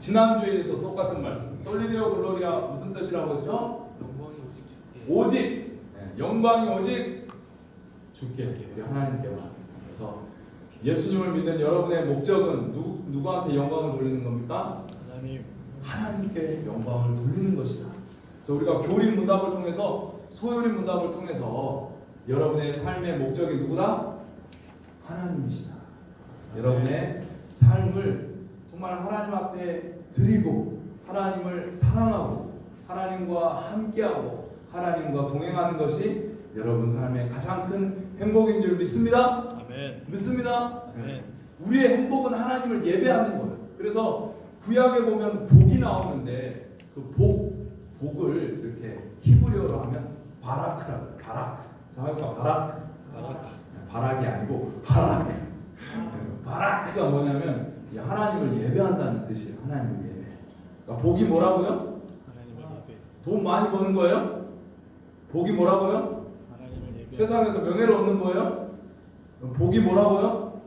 지난주에 있어서 똑같은 말씀. 솔리데오 글로리아 무슨 뜻이라고 했죠? 영광이 오직 주께. 오직 예, 영광이 오직 주께 우리 하나님께만. 그래서 예수님을 믿는 여러분의 목적은 누, 누구한테 영광을 돌리는 겁니까? 하나님. 하나님께 영광을 돌리는 것이다. 그래서 우리가 교린 문답을 통해서 소요린 문답을 통해서 여러분의 삶의 목적이 누구다? 하나님이시다. 여러분의 삶을 정말 하나님 앞에 드리고 하나님을 사랑하고 하나님과 함께하고 하나님과 동행하는 것이 여러분 삶의 가장 큰 행복인 줄 믿습니다. 아멘. 믿습니다. 아멘. 우리의 행복은 하나님을 예배하는 거예요. 그래서 구약에 보면 복이 나오는데 그 복, 복을 이렇게 히브리어로 하면 바라크라고. 바라크. 자. 바라크. 바락이 아니고 바라크. 바라크가 뭐냐면 이 하나님을 예배한다는 뜻이에요. 하나님을 예배. 그러니까 복이 뭐라고요? 돈 많이 버는 거예요? 복이 뭐라고요? 세상에서 명예를 얻는 거예요? 복이 뭐라고요?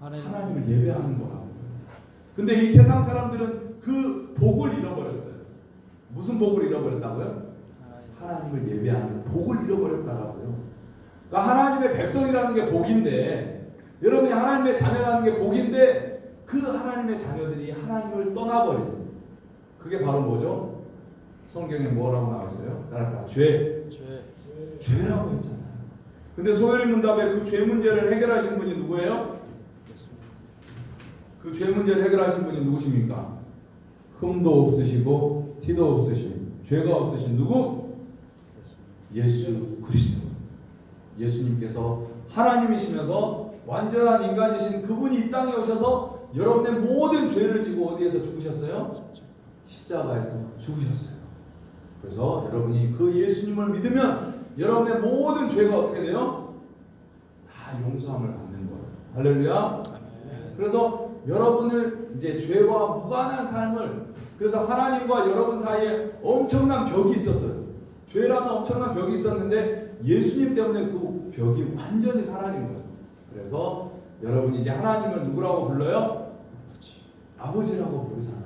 하나님. 하나님을 예배하는 거라고. 근데 이 세상 사람들은 그 복을 잃어버렸어요. 무슨 복을 잃어버렸다고요? 하나님. 하나님을 예배하는 복을 잃어버렸다라고요. 그러니까 하나님의 백성이라는 게 복인데 여러분이 하나님의 자녀라는 게 복인데 그 하나님의 자녀들이 하나님을 떠나버린 그게 바로 뭐죠? 성경에 뭐라고 나와 있어요? 따라다 죄, 죄. 죄라고 했잖아요. 근데 소요리 문답에 그 죄 문제를 해결하신 분이 누구예요? 예수님. 그죄 문제를 해결하신 분이 누구십니까? 흠도 없으시고 티도 없으신 죄가 없으신 누구? 예수 그리스도. 예수님께서 하나님이시면서 완전한 인간이신 그분이 이 땅에 오셔서 여러분의 모든 죄를 지고 어디에서 죽으셨어요? 십자가에서 죽으셨어요. 그래서 여러분이 그 예수님을 믿으면 여러분의 모든 죄가 어떻게 돼요? 다 용서함을 받는 거예요. 할렐루야. 그래서 여러분을 이제 죄와 무관한 삶을 그래서 하나님과 여러분 사이에 엄청난 벽이 있었어요. 죄라는 엄청난 벽이 있었는데 예수님 때문에 그 벽이 완전히 사라진 거예요. 그래서 여러분이 이제 하나님을 누구라고 불러요? 아버지라고 부르잖아요.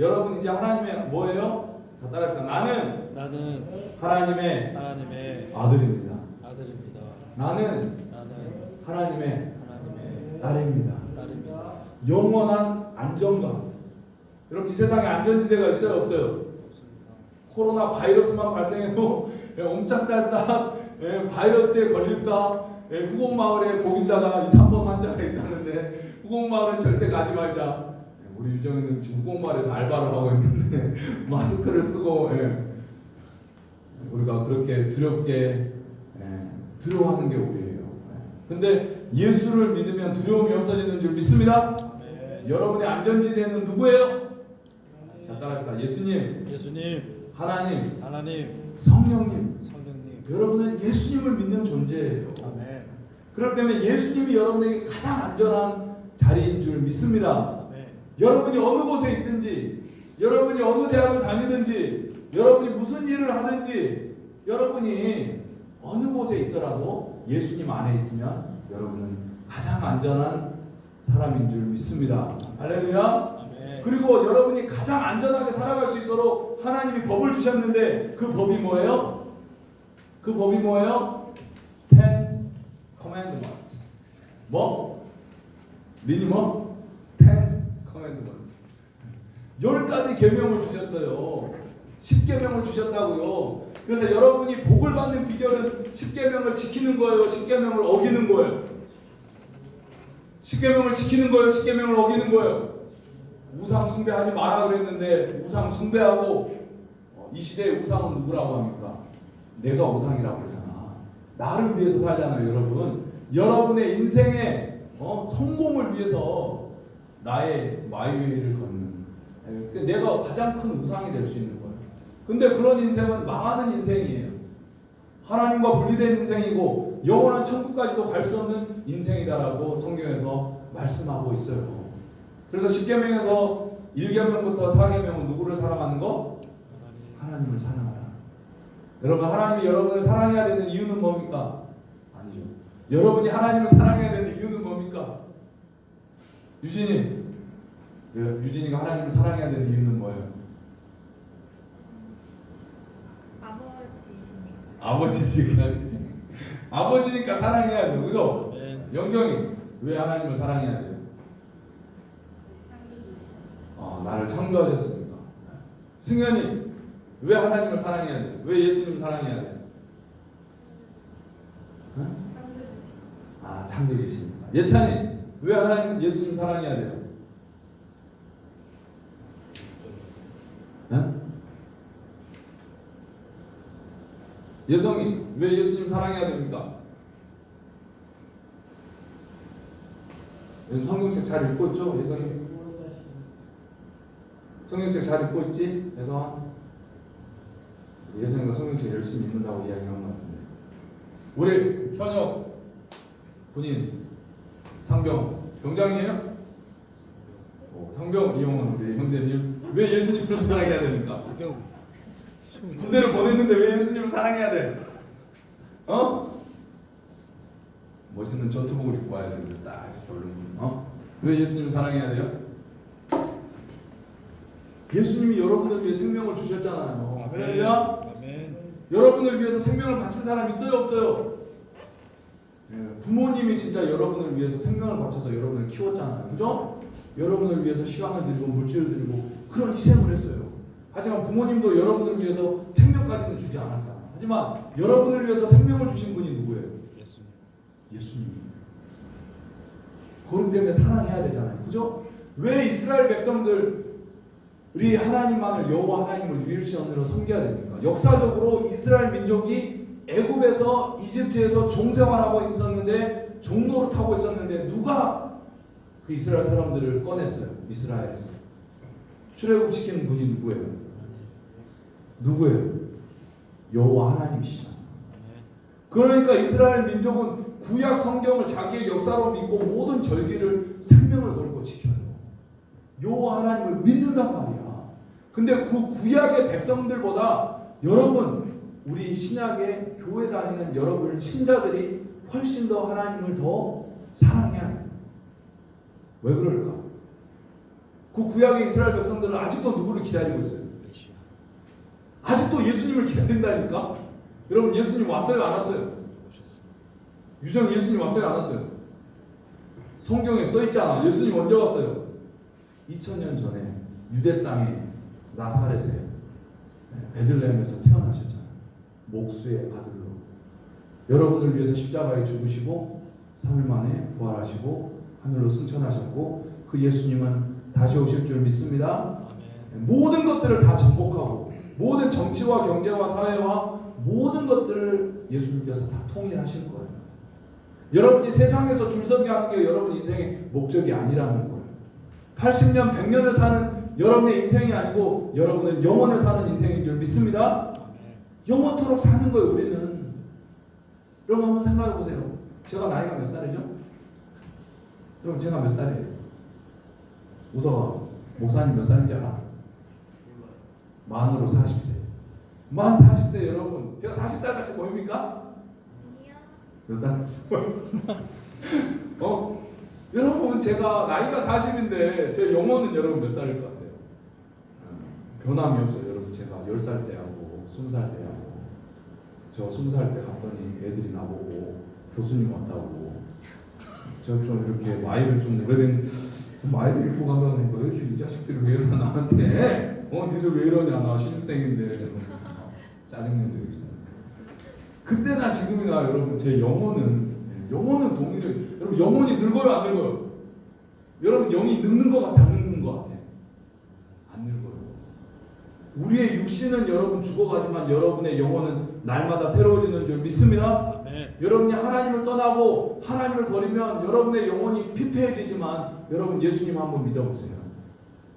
여러분 이제 하나님의 뭐예요? 다 따라합시다. 나는 나는 하나님의 하나님의 아들입니다. 아들입니다. 나는 나는 하나님의 하나님의 딸입니다. 딸입니다. 영원한 안정감. 여러분 이 세상에 안전지대가 있어요 없어요? 없습니다. 코로나 바이러스만 발생해도 예, 옴짝달싹 예, 바이러스에 걸릴까 예, 후곡마을에 보균자가 2, 3번 환자가 있다는데 후곡마을은 절대 가지 말자. 예, 우리 유정이는 지금 후곡마을에서 알바를 하고 있는데 마스크를 쓰고 예, 우리가 그렇게 두렵게 예, 두려워하는 게 우리예요. 예. 근데 예수를 믿으면 두려움이 없어지는 줄 믿습니다. 아멘. 여러분의 안전지대는 누구예요? 자 따라합시다. 예수님, 예수님, 하나님, 하나님, 성령님. 성령님. 여러분은 예수님을 믿는 존재예요. 아멘. 그렇기 때문에 예수님이 여러분에게 가장 안전한 자리인 줄 믿습니다. 여러분이 어느 곳에 있든지, 여러분이 어느 대학을 다니든지, 여러분이 무슨 일을 하든지, 여러분이 어느 곳에 있더라도 예수님 안에 있으면 여러분은 가장 안전한 사람인 줄 믿습니다. 할렐루야. 그리고 여러분이 가장 안전하게 살아갈 수 있도록 하나님이 법을 주셨는데 그 법이 뭐예요? 그 법이 뭐예요? Ten Commandments. 뭐? 리니 뭐? Ten Commandments. 열 가지 계명을 주셨어요. 십계명을 주셨다고요. 그래서 여러분이 복을 받는 비결은 십계명을 지키는 거예요. 십계명을 어기는 거예요. 십계명을 지키는 거예요. 십계명을 어기는 거예요. 우상 숭배하지 마라 그랬는데 우상 숭배하고 어, 이 시대의 우상은 누구라고 합니까? 내가 우상이라고 그러잖아. 나를 위해서 살잖아요, 여러분. 여러분의 인생의 어, 성공을 위해서 나의 마이웨이를 걷는 예, 그 내가 가장 큰 우상이 될 수 있는 거예요. 근데 그런 인생은 망하는 인생이에요. 하나님과 분리된 인생이고 영원한 천국까지도 갈 수 없는 인생이다라고 성경에서 말씀하고 있어요. 그래서 10계명에서 1계명부터 4계명은 누구를 사랑하는 거? 하나님. 하나님을 사랑하라. 여러분 하나님이 여러분을 사랑해야 되는 이유는 뭡니까? 아니죠. 여러분이 하나님을 사랑해야 되는 이유는 뭡니까? 유진이 그 유진이가 하나님을 사랑해야 되는 이유는 뭐예요? 아버지시니까. 아버지니까? 아버지니까 사랑해야죠, 그죠? 아멘. 영경이 왜 하나님을 사랑해야 돼요? 어, 나를 창조하셨습니다. 승현이 왜 하나님을 사랑해야 돼? 왜 예수님을 사랑해야 돼? 응? 아 창조주십니다. 예찬이 왜 하나님 예수님 사랑해야 돼요? 응? 예성이 왜 예수님 사랑해야 됩니까? 성경책 잘 읽고 있죠? 예성이 성경책 잘 읽고 있지? 예성아 예성이가 성경책 열심히 읽는다고 이야기한 것 같은데 우리 현역 군인 상병 병장이에요? 어, 상병 이용원 우리 형제님 왜 예수님을 사랑해야 됩니까? 군대를 보냈는데 왜 예수님을 사랑해야 돼? 어? 멋있는 전투복을 입고 와야 되는데 딱 별로 어? 왜 예수님을 사랑해야 돼요? 예수님이 여러분을 위해 생명을 주셨잖아요. 할렐루야. 아멘. 여러분을 위해서 생명을 바친 사람 있어요 없어요? 예, 부모님이 진짜 여러분을 위해서 생명을 바쳐서 여러분을 키웠잖아요. 그죠? 여러분을 위해서 시간을 들이고 물질을 들이고 그런 희생을 했어요. 하지만 부모님도 여러분을 위해서 생명까지는 주지 않았잖아요. 하지만 여러분을 위해서 생명을 주신 분이 누구예요? 예수님. 예수님. 그렇기 때문에 사랑해야 되잖아요. 그죠? 왜 이스라엘 백성들이 하나님만을 여호와 하나님을 유일신으로 섬겨야 됩니까? 역사적으로 이스라엘 민족이 애굽에서 이집트에서 종생활하고 있었는데 종로를 타고 있었는데 누가 그 이스라엘 사람들을 꺼냈어요? 이스라엘에서 출애굽 시키는 분이 누구예요? 누구예요? 여호와 하나님이시잖아요. 아멘. 그러니까 이스라엘 민족은 구약 성경을 자기의 역사로 믿고 모든 절기를 생명을 걸고 지켜요. 여호와 하나님을 믿는단 말이야. 근데 그 구약의 백성들보다 여러분 우리 신약의 교회 다니는 여러분 신자들이 훨씬 더 하나님을 더 사랑해야 해요. 왜 그럴까? 그 구약의 이스라엘 백성들은 아직도 누구를 기다리고 있어요? 아직도 예수님을 기다린다니까? 여러분 예수님 왔어요 안 왔어요? 유정 예수님 왔어요 안 왔어요? 성경에 써 있잖아. 예수님 언제 왔어요? 2000년 전에 유대 땅에 나사렛에 베들레헴에서 태어나셨잖아요. 목수의 아들로. 여러분을 위해서 십자가에 죽으시고 3일 만에 부활하시고 하늘로 승천하셨고 그 예수님은 다시 오실 줄 믿습니다. 아멘. 모든 것들을 다 정복하고 모든 정치와 경제와 사회와 모든 것들을 예수님께서 다 통일하실 거예요. 여러분이 세상에서 줄서기 하는 게 여러분 인생의 목적이 아니라는 거예요. 80년, 100년을 사는 여러분의 인생이 아니고 여러분은 영원을 사는 인생인 줄 믿습니다. 영원토록 사는 거예요, 우리는. 여러분 한번 생각해 보세요. 제가 나이가 몇 살이죠? 여러분 제가 몇 살이에요? 웃어. 목사님 몇 살인지 알아? 만으로 40세. 만 40세 여러분. 제가 40살 같이 보입니까? 아니요. 몇살 같이 보여? 어? 여러분 제가 나이가 40인데 제 영혼은 여러분 몇 살일 것 같아요? 어, 변함이 없어요. 여러분 제가 10살 때하고 20살 때하고 저 20살 때 갔더니 애들이 나보고 교수님 왔다고 저 좀 이렇게 마이를 좀 오래된 좀 마이를 입고 가서 왜 이렇게 이 자식들이 왜 이러나 나한테 어 니들 왜 이러냐 나 신입생인데 짜증낸 적이 있어요. 그때나 지금이나 여러분 제 영혼은 네, 영혼은 동일해. 여러분 영혼이 늙어요 안 늙어요? 여러분 영이 늙는 것 같아 안 늙는 것 같아? 안 늙어요. 우리의 육신은 여러분 죽어가지만 여러분의 영혼은 날마다 새로워지는 줄 믿습니다. 아멘. 여러분이 하나님을 떠나고 하나님을 버리면 여러분의 영혼이 피폐해지지만 여러분 예수님 한번 믿어보세요.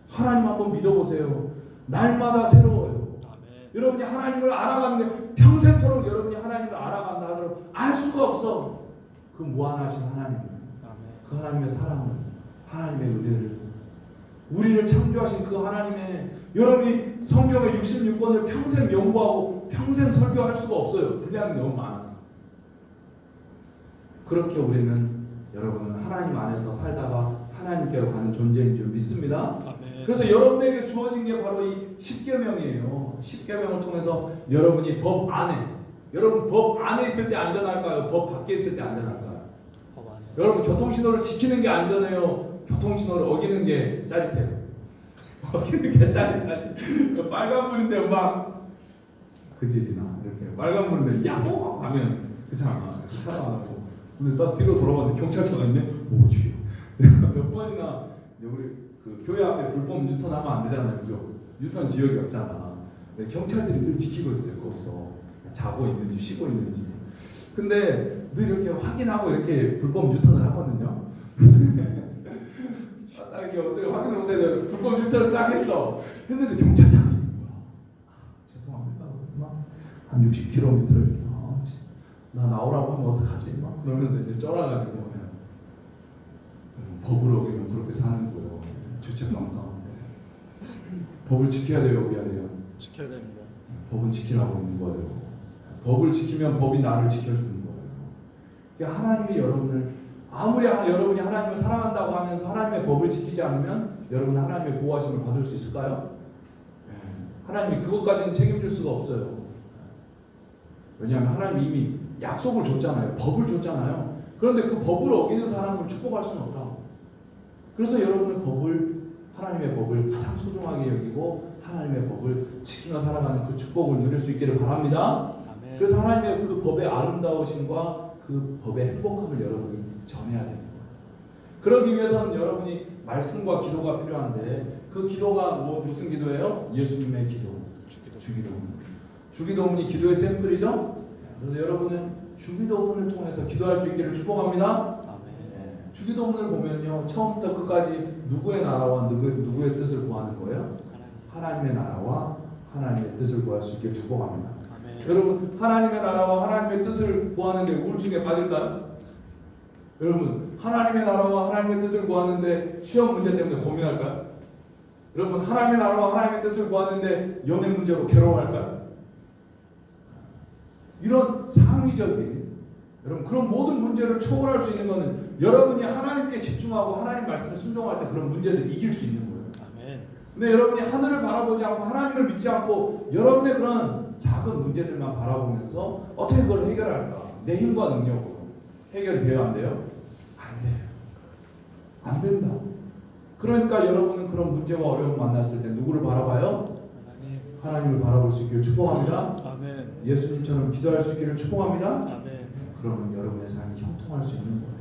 하나님 한번 믿어보세요. 날마다 새로워요. 아멘. 여러분이 하나님을 알아가는 게 평생토록 여러분이 하나님을 알아간다 하더라도 알 수가 없어. 그 무한하신 하나님, 아멘. 그 하나님의 사랑을, 우리를 창조하신 그 하나님의 여러분이 성경의 66권을 평생 연구하고 평생 설교할 수가 없어요. 분량이 너무 많아서. 그렇게 우리는 여러분 하나님 안에서 살다가 하나님께로 가는 존재인 줄 믿습니다. 그래서 여러분에게 주어진 게 바로 이 십계명이에요. 십계명을 통해서 여러분이 법 안에 여러분 법 안에 있을 때 안전할까요? 법 밖에 있을 때 안전할까요? 여러분 교통신호를 지키는 게 안전해요. 교통신호를 어기는 게 짜릿해요. 어기는 게 짜릿하지. 빨간불인데 막 그 집이나 이렇게 빨간불인데 야호 하면. 그 차가 안 하고. 근데 딱 뒤로 돌아봤는데 경찰차가 있네. 내가 몇 번이나 우리 그 교회 앞에 불법 유턴 하면 안 되잖아요, 그죠? 유턴 지역이 없잖아. 경찰들이 늘 지키고 있어요, 거기서 자고 있는지 쉬고 있는지. 근데 늘 이렇게 확인하고 이렇게 불법 유턴을 하거든요. 아, 딱 이렇게 어떻게 확인을 못해 불법 유턴을 딱 했어. 했는데 경찰차가 있는 거야. 아, 죄송합니다. 그래서 막한 60km를 이렇게 아, 씨, 나 나오라고 하면 어떡하지? 막 그러면서 이제 그냥 음, 법을 어기면 그렇게 사는 거예요. 주체감 가운데 법을 지켜야 돼요, 여기 돼요. 지켜야 됩니다. 법은 지키라고 있는 거예요. 법을 지키면 법이 나를 지켜주는 거예요. 그러니까 하나님이 여러분을 아무리 하- 여러분이 하나님을 사랑한다고 하면서 하나님의 법을 지키지 않으면 여러분은 하나님의 보호하심을 받을 수 있을까요? 예. 하나님이 그것까지는 책임질 수가 없어요. 왜냐하면 하나님이 이미 약속을 줬잖아요. 법을 줬잖아요. 그런데 그 법을 어기는 사람을 축복할 수는 없다. 그래서 여러분은 법을 하나님의 법을 가장 소중하게 여기고 하나님의 법을 지키며 살아가는 그 축복을 누릴 수 있기를 바랍니다. 그래서 하나님의 그 법의 아름다우심과 그 법의 행복함을 여러분이 전해야 거예요. 그러기 위해서는 여러분이 말씀과 기도가 필요한데 그 기도가 뭐 무슨 기도예요? 예수님의 기도, 주기도. 주기도문. 주기도문이 기도의 샘플이죠. 그래서 여러분은 주기도문을 통해서 기도할 수 있기를 축복합니다. 네. 주기도문을 보면요 처음부터 끝까지 누구의 나라와 누구, 누구의 뜻을 구하는 거예요? 하나님. 하나님의 나라와 하나님의 뜻을 구할 수 있기를 축복합니다. 아멘. 여러분 하나님의 나라와 하나님의 뜻을 구하는데 우울증에 빠질까요? 여러분 하나님의 나라와 하나님의 뜻을 구하는데 시험 문제 때문에 고민할까요? 여러분 하나님의 나라와 하나님의 뜻을 구하는데 연애 문제로 괴로워할까요? 이런 상위적인 여러분 그런 모든 문제를 초월할 수 있는 것은 여러분이 하나님께 집중하고 하나님 말씀에 순종할 때 그런 문제를 이길 수 있는 거예요. 아멘. 근데 여러분이 하늘을 바라보지 않고 하나님을 믿지 않고 여러분의 그런 작은 문제들만 바라보면서 어떻게 그걸 해결할까? 내 힘과 능력으로 해결이 돼요, 안 돼요? 안 돼요. 안 된다. 그러니까 여러분은 그런 문제와 어려움을 만났을 때 누구를 바라봐요? 하나님. 하나님을 바라볼 수 있기를 축복합니다. 아멘. 예수님처럼 기도할 수 있기를 축복합니다. 아멘. 그러면 여러분의 삶이 형통할 수 있는 거예요.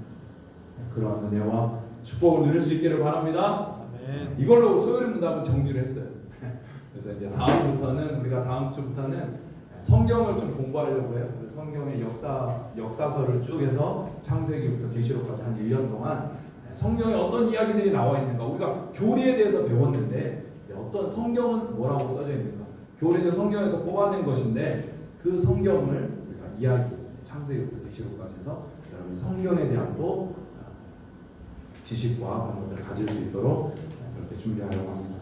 그러한 은혜와 축복을 누릴 수 있기를 바랍니다. 아멘. 이걸로 소요리 문답은 정리를 했어요. 그래서 이제 다음부터는 우리가 다음 주부터는 성경을 좀 공부하려고 해요. 성경의 역사 역사서를 쭉 해서 창세기부터 계시록까지 한 1년 동안 성경에 어떤 이야기들이 나와 있는가 우리가 교리에 대해서 배웠는데 어떤 성경은 뭐라고 써져 있는가 교리는 성경에서 뽑아낸 것인데 그 성경을 우리가 이야기 창세기부터 계시록까지 해서 여러분 성경에 대한 또 지식과 그런 것들을 가질 수 있도록 그렇게 준비하려고 합니다.